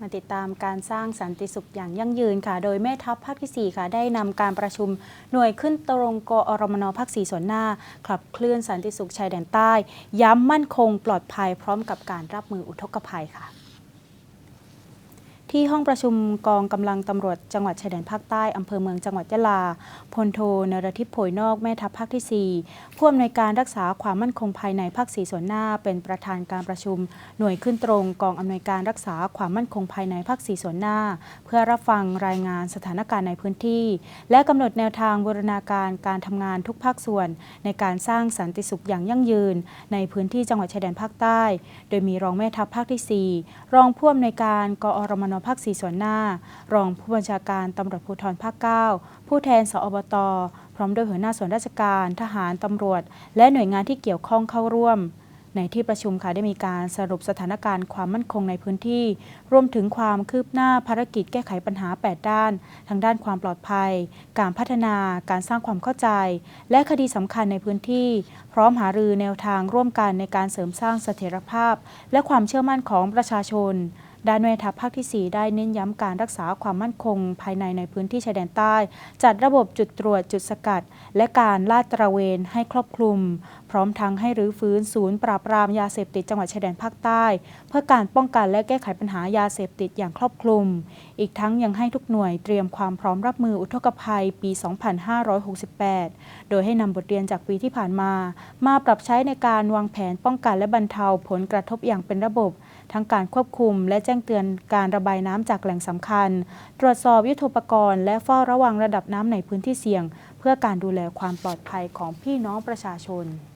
มาติดตามการสร้างสันติสุขอย่างยั่งยืนค่ะ โดยแม่ทัพภาคที่ 4 ค่ะ ได้นำการประชุมหน่วยขึ้นตรงกอรมนภาค 4 ส่วนหน้า ขับเคลื่อนสันติสุขชายแดนใต้ ย้ำมั่นคงปลอดภัยพร้อมกับการรับมืออุทกภัยค่ะ ที่ห้องประชุมกองกำลังตำรวจจังหวัดชายแดนภาคใต้อำเภอเมืองจังหวัดยะลาพลโทนรทิพย์โผยนอกแม่ทัพภาคที่ 4 ผู้อำนวยการรักษาความมั่นคงภายในภาคสีส่วนหน้า เป็นประธานการประชุม หน่วยขึ้นตรงกองอำนวยการรักษาความมั่นคงภายในภาคสีส่วนหน้า เพื่อรับฟังรายงานสถานการณ์ในพื้นที่ และกำหนดแนวทางบูรณาการการทำงานทุกภาคส่วน ในการสร้างสันติสุขอย่างยั่งยืน ในพื้นที่จังหวัดชายแดนภาคใต้ โดยมีรองแม่ทัพภาคที่ 4 รองผู้อำนวยการกอรมนภาคสีส่วนหน้า รองผู้บัญชาการตำรวจภูธรภาค 9 ผู้แทนสอบต พร้อมด้วยหัวหน้าส่วนราชการ ทหารตำรวจ และหน่วยงานที่เกี่ยวข้องเข้าร่วม ในที่ประชุมค่ะได้มีการสรุปสถานการณ์ความมั่นคงในพื้นที่ รวมถึงความคืบหน้าภารกิจแก้ไขปัญหา 8 ด้านทั้งด้านความปลอดภัย การพัฒนา การสร้างความเข้าใจ และคดีสำคัญในพื้นที่ พร้อมหารือแนวทางร่วมกันในการเสริมสร้างเสถียรภาพ และความเชื่อมั่นของประชาชน ด้านแม่ทัพภาคที่ 4 ได้เน้นย้ำการรักษาความมั่นคง ภายในในพื้นที่ชายแดนใต้ จัดระบบจุดตรวจจุดสกัด และการลาดตระเวนให้ครอบคลุม พร้อมทั้งให้รื้อฟื้นศูนย์ปราบปรามยาเสพติดจังหวัดชายแดนภาคใต้ เพื่อการป้องกันและแก้ไขปัญหายาเสพติดอย่างครอบคลุม อีกทั้งยังให้ทุกหน่วยเตรียมความพร้อมรับมืออุทกภัยปี 2568 โดยให้นำบทเรียนจากปีที่ผ่านมา มาปรับใช้ในการวางแผนป้องกันและบรรเทาผลกระทบอย่างเป็นระบบ ทั้งการควบคุมและแจ้งเตือนการระบายน้ำจากแหล่งสำคัญ ตรวจสอบยุทธปกรณ์และเฝ้าระวังระดับน้ำในพื้นที่เสี่ยง เพื่อการดูแลความปลอดภัยของพี่น้องประชาชน